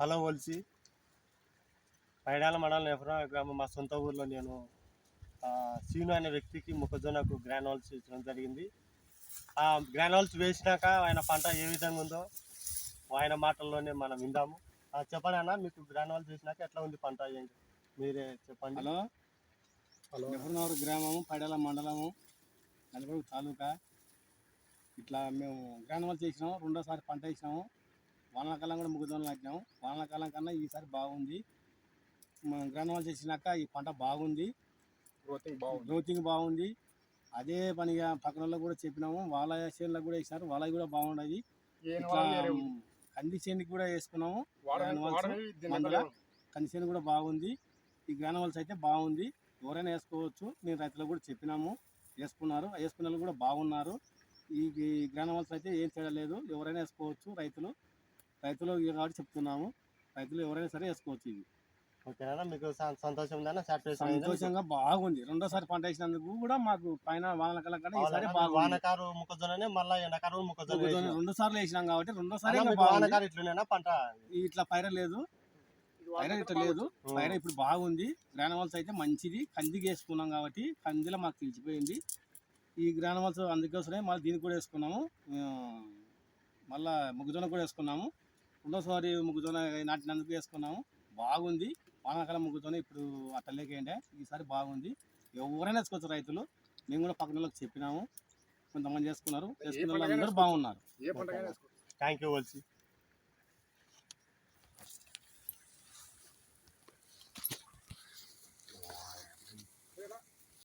Hello వలిసి Paidala మండలం నెఫ్రా గ్రామం మా సొంత ఊర్లో నేను సీను అనే వ్యక్తికి మొక్కజొన్నకు గ్రానోల్స్ ఇచ్చడం జరిగింది. ఆ గ్రానోల్స్ వేసినాక ఆయన పంట ఏ విధంగా ఉందో ఆయన మాటల్లోనే మనం విందాము. చెప్పండి అన్న మీకు గ్రానోల్స్ వేసినాక ఎట్లా ఉంది పంట ఏంటి? మీరే చెప్పండి. హలో? హలో. నెఫ్రనూరు గ్రామము పైడల మండలము నలుగురు తాలూకా. ఇట్లా మేము గ్రానవల్ చేసినాము రెండోసారి పంట వేసినాము. వానాకాలం కూడా ముగ్గుదొనలు నాటినాము వానాకాలం కన్నా ఈసారి బాగుంది. మనం గ్రానవల్ చేసినాక ఈ పంట బాగుంది. గ్రోతింగ్ బాగుంది. గ్రోతింగ్ బాగుంది. అదే పనిగా పక్కన వాళ్ళకు కూడా చెప్పినాము. వాళ్ళ చేనులకు కూడా వేసినారు వాళ్ళవి కూడా బాగుండదు. కంది చేనుకి కూడా వేసుకున్నాము. కంది చేను కూడా బాగుంది. ఈ గ్రానవల్స్ అయితే బాగుంది. ఎవరైనా వేసుకోవచ్చు. మేము రైతులకు కూడా చెప్పినాము. వేసుకున్నారు. వేసుకున్న వాళ్ళు కూడా బాగున్నారు. ఈ గ్రానవల్స్ అయితే ఏం చేయలేదు ఎవరైనా వేసుకోవచ్చు రైతులు. రైతులు ఇవి కాబట్టి చెప్తున్నాము. రైతులు ఎవరైనా సరే వేసుకోవచ్చు ఇది. ఓకేనా మీకు సంతోషం? సంతోషంగా బాగుంది. రెండోసారి పంట వేసినందుకు కూడా మాకు పైన వానకాలం వానకారు మొక్కజొన్ననే మళ్ళా ఎండాకారు మొక్కజొన్న. రెండు సార్లు వేసినాం కాబట్టి రెండోసారి వానకారు ఇట్లునేనా పంట? ఇట్లా పైర లేదు. పైర ఇట్లా లేదు. పైన ఇప్పుడు బాగుంది. గ్రానవల్స్ అయితే మంచిది. కందికి వేసుకున్నాం కాబట్టి కందిలో మాకు తెలిసిపోయింది. ఈ గ్రానవల్స్ అందుకోసమే మళ్ళీ దీనికి కూడా వేసుకున్నాము. మళ్ళా మొక్కజొన్న కూడా వేసుకున్నాము. రెండోసారి మొక్కజొన్న నాటినందుకు వేసుకున్నాము. బాగుంది. వానాకాలం మొక్కజొన్న ఇప్పుడు అట్టలేకేంటే ఈసారి బాగుంది. ఎవరైనా వేసుకోవచ్చు రైతులు. మేము కూడా పక్కన వాళ్ళకి చెప్పినాము. కొంతమంది చేసుకున్నారు చేసుకున్న వాళ్ళు అందరూ బాగున్నారు. ఏ పంటగా థ్యాంక్ యూ వల్సి